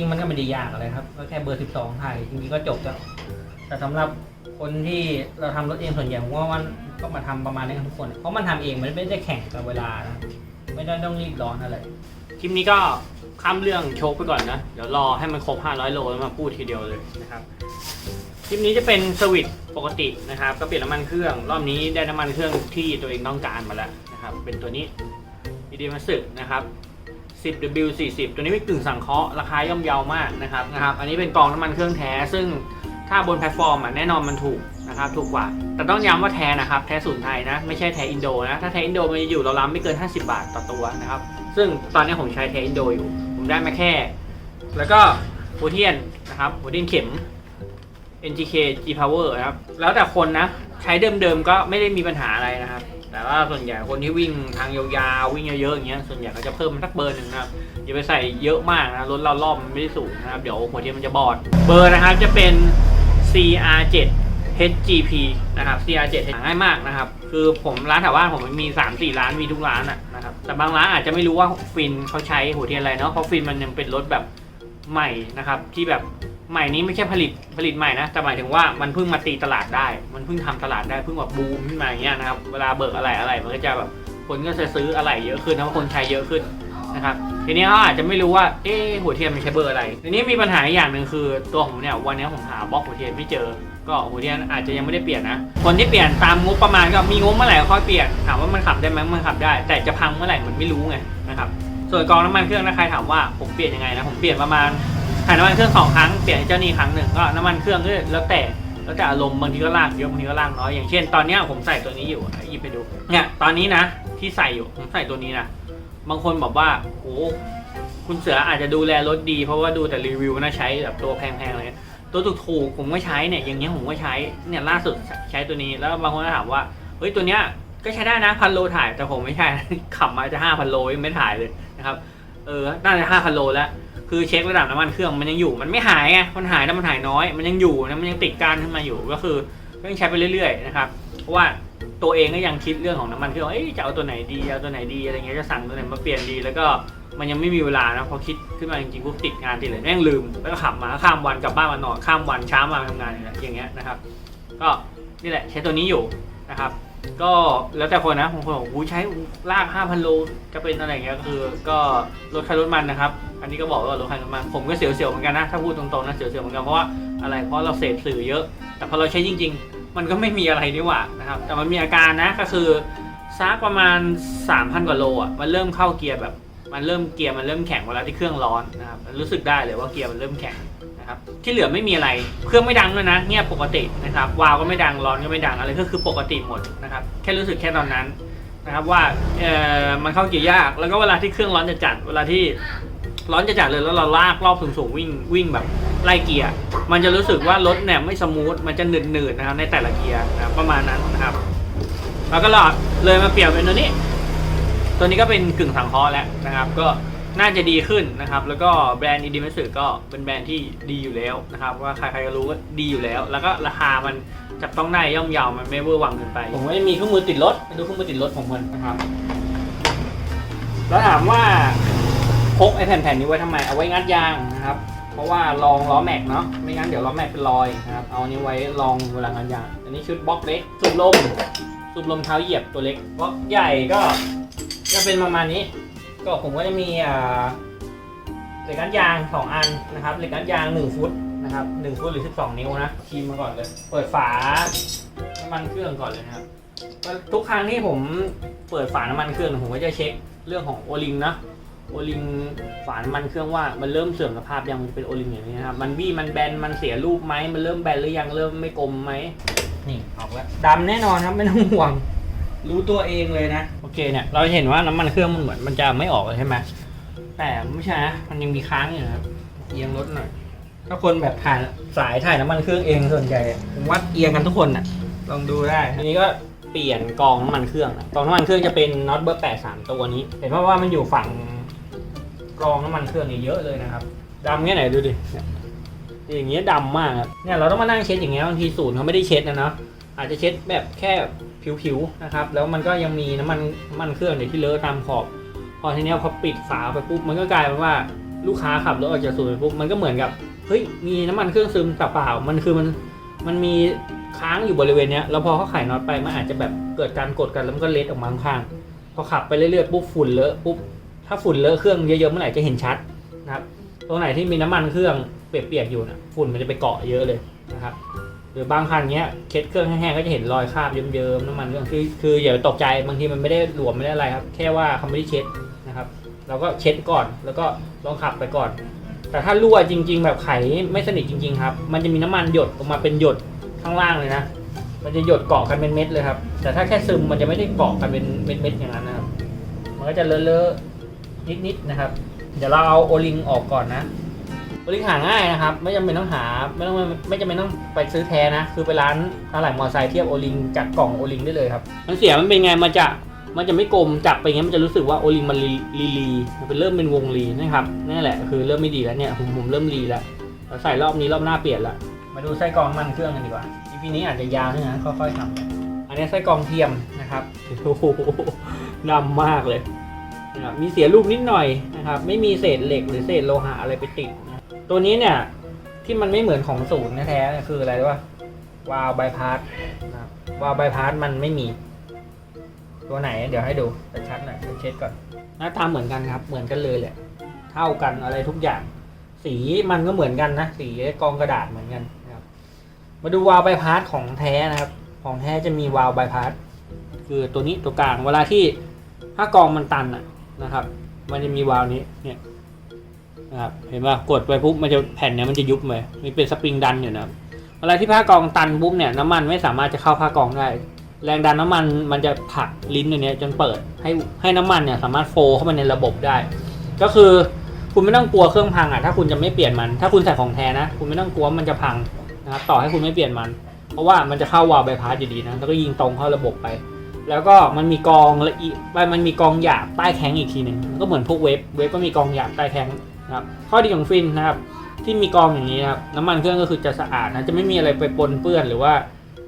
ริงๆมันก็ไม่ได้ยากอะไรครับ ก็แค่เบอร์ 12 ถ่ายจริงๆก็จบแล้ว แต่สำหรับคนที่เราทำรถเองส่วนใหญ่ผมว่ามันก็มาทำประมาณนี้กันทุกคน เพราะมันทำเองมันไม่ได้แข่งกับเวลานะไม่ได้ต้องรีบร้อนอะไร คลิปนี้ก็ข้ามเรื่องโชคไปก่อนนะ เดี๋ยวรอให้มันครบ 500 โลแล้วมาพูดทีเดียวเลยนะครับ คลิปนี้จะเป็นสวิตช์ปกตินะครับ ก็เปลี่ยนน้ำมันเครื่อง รอบนี้ได้น้ำมันเครื่องที่ตัวเองต้องการมาแล้วนะครับ เป็นตัวนี้ดีดีมาสึนะครับ 10W40 ตัวนี้เป็นกึ่งสังเคราะห์ราคาย่อมเยาวมากนะครับนะครับ อันนี้เป็นกองน้ำมันเครื่องแท้ ซึ่งถ้าบนแพลตฟอร์มอะแน่นอนมันถูกนะครับถูกกว่า แต่ต้องย้ำว่าแท้นะครับแท้ศูนไทยนะ ไม่ใช่แท้อินโดนะ ถ้าแท้อินโดมันจะอยู่ราวๆไม่เกิน 50 บาทต่อตัวนะครับ ซึ่งตอนนี้ผมใช้แท้อินโดอยู่ ผมได้มาแค่ แล้วก็โพเทียนนะครับโพเทียนเข็ม NGK G Power นะครับแล้วแต่คนนะใช้เดิมๆก็ไม่ได้มีปัญหาอะไรนะครับ แต่ว่าส่วนใหญ่คนที่วิ่งทางยาวๆวิ่งเยอะๆอย่างเงี้ยส่วนใหญ่ก็จะเพิ่มมันสักเบอร์หนึ่งนะครับอย่าไปใส่เยอะมากนะรถเรารอบมันไม่ได้สูงนะครับเดี๋ยวหัวเทียนมันจะบอด เบอร์นะครับจะเป็น CR7 HGP นะครับ CR7 ง่ายมากนะครับ คือผมร้านแถวบ้านผมมันมี 3-4 ร้านมีทุกร้านอะนะครับแต่บางร้านอาจจะไม่รู้ว่าฟินเขาใช้หัวเทียนอะไรเนาะเพราะฟินมันยังเป็นรถแบบใหม่นะครับที่แบบ ใหม่นี้ไม่ใช่ผลิตผลิตใหม่นะแต่หมายถึงว่ามันเพิ่งมาตีตลาดได้ มันเพิ่งทำตลาดได้เพิ่งแบบบูมขึ้นมาอย่างเงี้ยนะครับเวลาเบิกอะไรอะไรมันก็จะแบบคนก็จะซื้ออะไรเยอะขึ้นนะเพราะคนใช้เยอะขึ้นนะครับทีนี้เขาอาจจะไม่รู้ว่าเอ๊หัวเทียนมันใช้เบอร์อะไรทีนี้มีปัญหาอีกอย่างหนึ่งคือตัวผมเนี่ยวันนี้ผมหาบล็อกหัวเทียนไม่เจอ ก็หัวเทียนอาจจะยังไม่ได้เปลี่ยนนะคนที่เปลี่ยนตามงบประมาณก็มีงบเมื่อไหร่ก็ค่อยเปลี่ยนถามว่ามันขับได้ไหมมันขับได้ แต่จะพังเมื่อไหร่มันไม่รู้ไงนะครับส่วนกองน้ำมันเครื่องนะใครถามว่าผมเปลี่ยนยังไงนะผมเปลี่ยนประมาณถ่ายน้ำมันเครื่องสองครั้งเปลี่ยนให้เจ้านี่ครั้งหนึ่งก็น้ำมันเครื่องก็แล้วแต่แล้วแต่อารมณ์บางทีก็ลากเยอะบางทีก็ลากน้อยอย่างเช่นตอนเนี้ยผมใส่ตัวนี้อยู่หยิบไปดูเนี่ยตอนนี้นะที่ใส่อยู่ผมใส่ตัวนี้นะบางคนบอกว่าโอ้คุณเสืออาจจะดูแลรถดี เพราะว่าดูแต่รีวิวนะใช้แบบตัวแพงๆเลยตัวถูกๆผมก็ใช้เนี่ยอย่างเงี้ยผมก็ใช้เนี่ยล่าสุดใช้ตัวนี้แล้วบางคนก็ถามว่าเฮ้ยตัวเนี้ยก็ใช้ได้นะพันโลถ่ายแต่ผมไม่ใช่ขับมาจะห้าพันโลยังไม่ถ่ายเลยนะครับเออน่าจะห้าพันโลแล้ว คือเช็คระดับน้ำมันเครื่องมันยังอยู่ มันไม่หายไงมันหายแต่มันหายน้อย มันยังอยู่นะมันยังติดการขึ้นมาอยู่ก็คือก็ยังใช้ไปเรื่อยๆนะครับเพราะว่าตัวเองก็ยังคิดเรื่องของน้ำมันเครื่องเอ้ยจะเอาตัวไหนดีเอาตัวไหนดีอะไรเงี้ยจะสั่งตัวไหนมาเปลี่ยนดีแล้วก็มันยังไม่มีเวลานะพอคิดขึ้นมาจริงๆปุ๊บติดงานติดเลยแม่งลืมแล้วก็ขับมาข้ามวันกลับบ้านมานอนข้ามวันเช้ามาทำงานอย่างเงี้ยนะครับ ก็นี่แหละใช้ตัวนี้อยู่นะครับ ก็แล้วแต่คนนะบางคนบอกอู้ใช้ลาก5,000โลจะเป็นอะไรอย่างเงี้ยก็คือ ก็รถใครรถมันนะครับ อันนี้ก็บอกว่ารถใครรถมันผมก็เสียวๆเหมือนกันนะถ้าพูดตรงๆนะเสียวๆเหมือนกันเพราะว่าอะไรเพราะเราเสพสื่อเยอะ แต่พอเราใช้จริง ๆ มันก็ไม่มีอะไรนี่หว่านะครับ แต่มันมีอาการนะก็คือซักประมาณ 3,000 กว่าโลอะมันเริ่มเข้าเกียร์แบบ มันเริ่มเกียร์มันเริ่มแข็งเวลาที่เครื่องร้อนนะครับรู้สึกได้เลยว่าเกียร์มันเริ่มแข็ง นะครับ ที่เหลือไม่มีอะไร เครื่องไม่ดังด้วยนะ เงียบปกตินะครับ วาวก็ไม่ดัง ร้อนก็ไม่ดัง อะไรก็คือปกติหมดนะครับ แค่รู้สึกแค่ตอนนั้นนะครับว่าเออมันเข้าเกียร์ยาก แล้วก็เวลาที่เครื่องร้อนจะจัด เวลาที่ร้อนจะจัดเลยแล้วเราลากรอบสูงๆวิ่งวิ่งแบบไล่เกียร์ มันจะรู้สึกว่ารถเนี่ยไม่สมูท มันจะหนืดๆนะครับในแต่ละเกียร์นะรประมาณนั้นนะครับ แล้วก็เลยมาเปลี่ยนเป็นตัวนี้ ตัวนี้ก็เป็นกึ่งสังเคราะห์แล้วนะครับ ก็ น่าจะดีขึ้นนะครับ แล้วก็แบรนด์อีดีมัสึก็เป็นแบรนด์ที่ดีอยู่แล้วนะครับ ว่าใครๆก็รู้ว่าดีอยู่แล้ว แล้วก็ราคามันจับต้องได้ย่อมเยาวมันไม่เวอร์วังเกินไป ผมก็จะมีเครื่องมือติดรถไปดูเครื่องมือติดรถของมันนะครับ แล้วถามว่าพกไอ้แผ่นๆนี้ไว้ทำไมเอาไว้งัดยางนะครับ เพราะว่าลองล้อแม็กเนาะไม่งั้นเดี๋ยวล้อแม็กเป็นรอยนะครับเอานนี้ไว้ลองเวลางัดยาง อันนี้ชุดบล็อกเล็กสูบลมสูบลมเท้าเหยียบตัวเล็กบล็อกใหญ่ก็จะเป็นประมาณนี้ ก็ผมก็จะมีเหล็กงัดยาง 2 อันนะครับเหล็กงัดยาง 1 ฟุตนะครับ1ฟุตหรือ 12 นิ้วนะคีมมาก่อนเลย เปิดฝาน้ำมันเครื่องก่อนเลยนะครับทุกครั้งที่ผมเปิดฝาน้ำมันเครื่องผมก็จะเช็คเรื่องของโอลิงนะโอลิงฝาน้ำมันเครื่องว่ามันเริ่มเสื่อมสภาพยังมันเป็นโอลิงอย่างนี้นะครับมันบี้มันแบนมันเสียรูปไหมมันเริ่มแบนหรือยังเริ่มไม่กลมไหมนี่ออกแล้วดำแน่นอนครับไม่ต้องห่วง รู้ตัวเองเลยนะ เคเนี่ยเราเห็นว่าน้ำมันเครื่องมันเหมือนมันจะไม่ออกเลยใช่ไหมแต่ไม่ใช่นะมันยังมีค้างอยู่นะครับเอียงรถหน่อย ถ้าคนแบบถ่ายสายถ่ายน้ำมันเครื่องเองส่วนใหญ่ผมว่าเอียงกันทุกคนน่ะลองดูได้ทีนี้ก็เปลี่ยนกองน้ำมันเครื่องนะกองน้ำมันเครื่องจะเป็นน็อตเบอร์แปดสามตัวนี้ เห็นว่าว่ามันอยู่ฝั่งกรองน้ำมันเครื่องนี่เยอะเลยนะครับดำแค่ไหนดูดิที่อย่างเงี้ยดำมากเนี่ยเราต้องมานั่งเช็ดอย่างเงี้ยบางทีศูนย์เขาไม่ได้เช็ดนะเนาะ อาจจะเช็ดแบบแค่ผิวๆนะครับ แล้วมันก็ยังมีน้ำมันน้ำมันเครื่องเนี่ยที่เลอะตามขอบ พอทีเนี้ยพอปิดฝาไปปุ๊บมันก็กลายเป็นว่าลูกค้าขับรถออกจากศูนย์ไปปุ๊บมันก็เหมือนกับเฮ้ยมีน้ำมันเครื่องซึมเปล่ามันคือมันมันมีค้างอยู่บริเวณเนี้ยแล้วพอเขาไขน็อตไปมันอาจจะแบบเกิดการกดกันแล้วมันก็เล็ดออกมาข้างๆพอขับไปเรื่อยๆปุ๊บฝุ่นเลอะปุ๊บถ้าฝุ่นเลอะเครื่องเยอะๆเมื่อไหร่จะเห็นชัดนะครับตรงไหนที่มีน้ำมันเครื่องเปียกๆอยู่นะฝุ่นมันจะไปเกาะเยอะเลยนะครับ หรือบางคันเนี้ยเช็ดเครื่องแห้งๆก็จะเห็นรอยคราบเยิ้มๆน้ำมันเครื่องคือคืออย่าตกใจบางทีมันไม่ได้หลวมไม่ได้อะไรครับ แค่ว่าเขาไม่ได้เช็ดนะครับเราก็เช็ดก่อนแล้วก็ลองขับไปก่อน แต่ถ้ารั่วจริง ๆ แบบไขไม่สนิทจริง ๆ ครับ มันจะมีน้ำมันหยดออกมาเป็นหยดข้างล่างเลยนะมันจะหยดเกาะกันเป็นเม็ดเลยครับ แต่ถ้าแค่ซึมมันจะไม่ได้เกาะกันเป็นเม็ดๆอย่างนั้นนะครับ มันก็จะเลอะๆนิดๆนะครับ เดี๋ยวเราเอาโอลิงออกก่อนนะ โอลิงหาง่ายนะครับ ไม่จำเป็นต้องหาไม่ต้องไม่จำเป็นต้องไปซื้อแท้นะ คือไปร้านอะไหล่มอเตอร์ไซค์เทียบโอลิงจากกล่องโอลิงได้เลยครับมันเสียมันเป็นไงมันจะมันจะไม่กลมจับไปอย่างเงี้ยมันจะรู้สึกว่าโอลิงมันลีลีลีมันเป็นเริ่มเป็นวงลีนะครับนั่นแหละคือเริ่มไม่ดีแล้วเนี่ยผมผมเริ่มลีแล้วเราใส่รอบนี้รอบหน้าเปลี่ยนละมาดูไส้กรองน้ำมันเครื่องกันดีกว่าทีพีนี้อาจจะยาวนะค่อยๆทำอันนี้ไส้กรองเทียมนะครับโอ้โหดำมากเลยนะครับมีเสียลูกนิดหน่อยนะครับ ไม่มีเศษเหล็กหรือเศษโลหะอะไรไปติดนะ ตัวนี้เนี่ย ที่มันไม่เหมือนของศูนย์แท้ๆคืออะไรรู้ป่ะวาล์วบายพาสนะครับวาล์วบายพาสมันไม่มี ตัวไหน เดี๋ยวให้ดูชัดๆหน่อยเดี๋ยวเช็ดก่อนหน้าตาเหมือนกันครับ เหมือนกันเลยแหละเท่ากันอะไรทุกอย่าง สีมันก็เหมือนกันนะสีกองกระดาษเหมือนกันนะครับ มาดูวาล์วใบพาสของแท้นะครับ ของแท้จะมีวาล์วใบพาสคือตัวนี้ตัวกลางเวลาที่ถ้ากองมันตันอะนะครับ มันจะมีวาล์วนี้เนี่ย นะครับเห็นป่ะกดไปปุ๊บมันจะแผ่นเนี้ยมันจะยุบเลยมีเป็นสปริงดันอยู่นะเวลาที่ผ้ากองตันปุ๊บเนี่ยน้ำมันไม่สามารถจะเข้าผ้ากองได้ แรงดันน้ำมันมันจะผลักลิ้นตัวเนี้ยจนเปิดให้ให้น้ำมันเนี่ยสามารถโฟลเข้ามาในระบบได้ ก็คือคุณไม่ต้องกลัวเครื่องพังอะถ้าคุณจะไม่เปลี่ยนมัน ถ้าคุณใส่ของแท้นะ คุณไม่ต้องกลัวว่ามันจะพังนะครับต่อให้คุณไม่เปลี่ยนมัน เพราะว่ามันจะเข้าวาล์วใบพัดอยู่ดีนะแล้วก็ยิงตรงเข้าระบบไป แล้วก็มันมีกองละเอียดมันมีกองหยาบใต้แข้งอีกทีหนึ่งก็เหมือนพวกเวฟเวฟก็มีกองหยาบใต้แข้ง นะครับข้อดีของฟินนะครับที่มีกองอย่างนี้นะครับน้ำมันเครื่องก็คือจะสะอาดนะจะไม่มีอะไรไปปนเปื้อนหรือว่า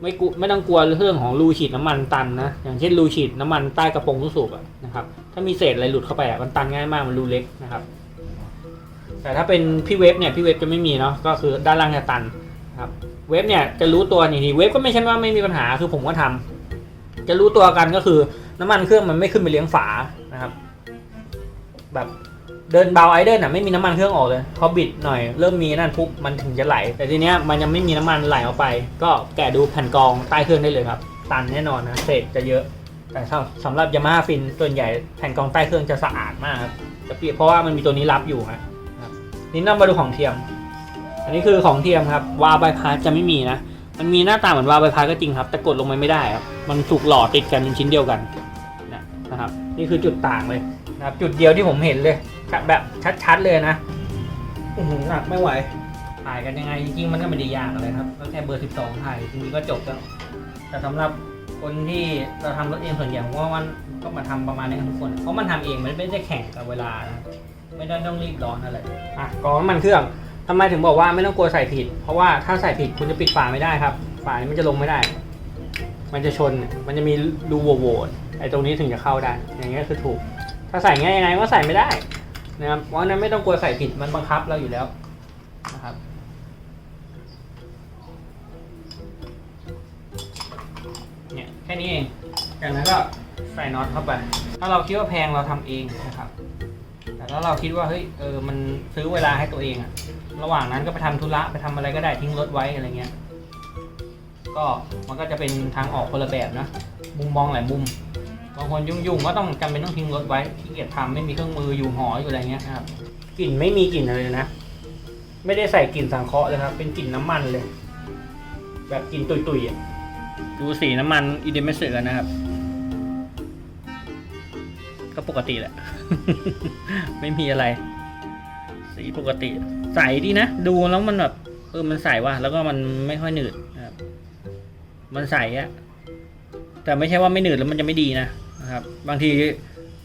ไม่กูไม่ต้องกลัวเรื่องของรูฉีดน้ำมันตันนะอย่างเช่นรูฉีดน้ำมันใต้กระโปรงลูกสูบนะครับถ้ามีเศษอะไรหลุดเข้าไปอะมันตันง่ายมากมันรูเล็กนะครับ แต่ถ้าเป็นพี่เวฟเนี่ยพี่เวฟจะไม่มีเนาะก็คือด้านล่างจะตันนะครับเวฟเนี่ยจะรู้ตัวนี่ทีเวฟก็ไม่ใช่ว่าไม่มีปัญหาคือผมก็ทำจะรู้ตัวกันก็คือน้ำมันเครื่องมันไม่ขึ้นไปเลี้ยงฝานะครับ แบบ เดินเบาไอเดิลน่ะไม่มีน้ำมันเครื่องออกเลยพอบิดหน่อยเริ่มมีนั่นปุ๊บมันถึงจะไหล แต่ทีเนี้ยมันยังไม่มีน้ำมันไหลออกไป ก็แกะดูแผ่นกรองใต้เครื่องได้เลยครับ ตันแน่นอนนะเศษจะเยอะ แต่สำหรับยามาฮ่าฟินส่วนใหญ่แผ่นกรองใต้เครื่องจะสะอาดมากครับจะเปรียบเพราะว่ามันมีตัวนี้รับอยู่ครับนี่นำมาดูของเทียม อันนี้คือของเทียมครับวาล์วใบพัดจะไม่มีนะมันมีหน้าตาเหมือนวาล์วใบพัดก็จริงครับ แต่กดลงไปไม่ได้ครับมันถูกหล่อติดกันเป็นชิ้นเดียวกันนะนะครับนี่คือจุดต่างเลยนะครับจุดเดียวที่ผมเห็นเลย แบบชัดๆเลยนะอื้อหือหนักไม่ไหว ถ่ายกันยังไง จริงๆ มันก็ไม่ได้ยากอะไรครับก็แค่เบอร์ 12 ถ่ายจริงๆก็จบแล้ว แต่สำหรับคนที่เราทำรถเองส่วนใหญ่ผมว่ามันก็มาทำประมาณนี้กันทุกคน เพราะมันทำเองมันไม่ได้แข่งกับเวลานะไม่ได้ต้องรีบร้อนอะไรอะกรองน้ำมันเครื่องทำไมถึงบอกว่าไม่ต้องกลัวใส่ผิด เพราะว่าถ้าใส่ผิดคุณจะปิดฝาไม่ได้ครับ ฝานี้มันจะลงไม่ได้ มันจะชน มันจะมีรูโหว่ๆไอ้ตรงนี้ถึงจะเข้าได้ อย่างเงี้ยคือถูก ถ้าใส่ง่ายยังไงก็ใส่ไม่ได้ นะครับเพราะนั้นไม่ต้องกลัวใส่ผิดมันบังคับเราอยู่แล้วนะครับเนี่ยแค่นี้เองจากนั้นก็ใส่น็อตเข้าไป ถ้าเราคิดว่าแพงเราทำเองนะครับ แต่ถ้าเราคิดว่าเฮ้ยเออมันซื้อเวลาให้ตัวเองอะระหว่างนั้นก็ไปทำธุระไปทำอะไรก็ได้ทิ้งรถไว้อะไรเงี้ย ก็มันก็จะเป็นทางออกคนละแบบนะ มุมมองหลายมุมางคนยุ่งๆก็ต้องจำเป็นต้องทิ้งรถไว้ขี้เกียจทำไม่มีเครื่องมืออยู่หออยู่อะไรเงี้ยนะครับกลิ่นไม่มีกลิ่นอะไรเลยนะ ไม่ได้ใส่กลิ่นสังเคราะห์เลยครับ เป็นกลิ่นน้ำมันเลย แบบกลิ่นตุยๆอะดูสีน้ำมันอีเดมเมสึกันนะครับ ก็ปกติแหละ ไม่มีอะไร สีปกติ ใสดีนะ ดูแล้วมันแบบเออมันใสว่ะแล้วก็มันไม่ค่อยหนืดนะครับ มันใสอะแต่ไม่ใช่ว่าไม่หนืดแล้วมันจะไม่ดีนะนะ ครับ บางที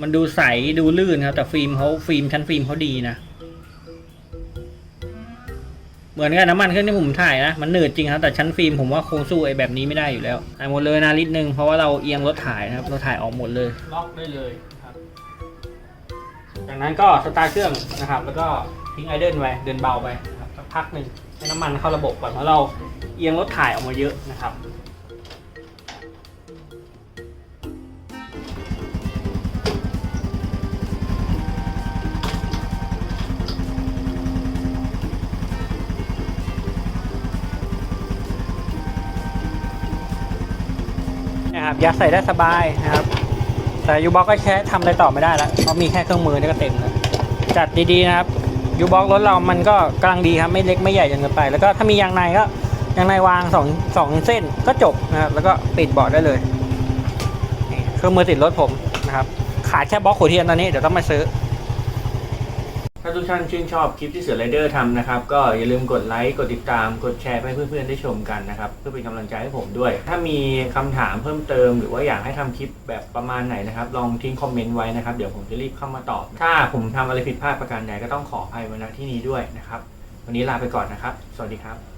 มันดูใสดูลื่นครับ แต่ฟิล์มเขาฟิล์มชั้นฟิล์มเขาดีนะ เหมือนกันน้ำมันเครื่องที่ผมถ่ายนะ มันหนืดจริงครับ แต่ชั้นฟิล์มผมว่าคงสู้ไอ้แบบนี้ไม่ได้อยู่แล้วถ่ายหมดเลยนะลิตรหนึ่งเพราะว่าเราเอียงรถถ่ายนะครับ เราถ่ายออกหมดเลย ล็อกได้เลยครับ จากนั้นก็สตาร์ทเครื่องนะครับ แล้วก็ทิ้งไอเดิลไว้เดินเบาไปนะครับสักพักหนึ่งให้น้ำมันเข้าระบบก่อนเพราะเราเอียงรถถ่ายออกมาเยอะนะครับ นะครับยัดใส่ได้สบายนะครับ แต่ยูบ็อกก็แค่ทำอะไรต่อไม่ได้แล้วเพราะมีแค่เครื่องมือนี่ก็เต็มแล้วจัดดีๆนะครับยูบ็อกรถเรามันก็กำลังดีครับไม่เล็กไม่ใหญ่จนเกินไป แล้วก็ถ้ามียางในก็ยางในวางสองสองเส้นก็จบนะครับแล้วก็ปิดเบาะได้เลยเครื่องมือติดรถผมนะครับขาดแค่บล็อกหัวเทียนตอนนี้เดี๋ยวต้องมาซื้อ ทุกท่านชื่นชอบคลิปที่เสือไรเดอร์ทำนะครับ ก็อย่าลืมกดไลค์ กดติดตาม กดแชร์ให้เพื่อนๆได้ชมกันนะครับ เพื่อเป็นกำลังใจให้ผมด้วย ถ้ามีคำถามเพิ่มเติม หรือว่าอยากให้ทำคลิปแบบประมาณไหนนะครับ ลองทิ้งคอมเมนต์ไว้นะครับ เดี๋ยวผมจะรีบเข้ามาตอบ ถ้าผมทำอะไรผิดพลาดประการใดก็ต้องขออภัยไว้ณที่นี้ด้วยนะครับ วันนี้ลาไปก่อนนะครับ สวัสดีครับ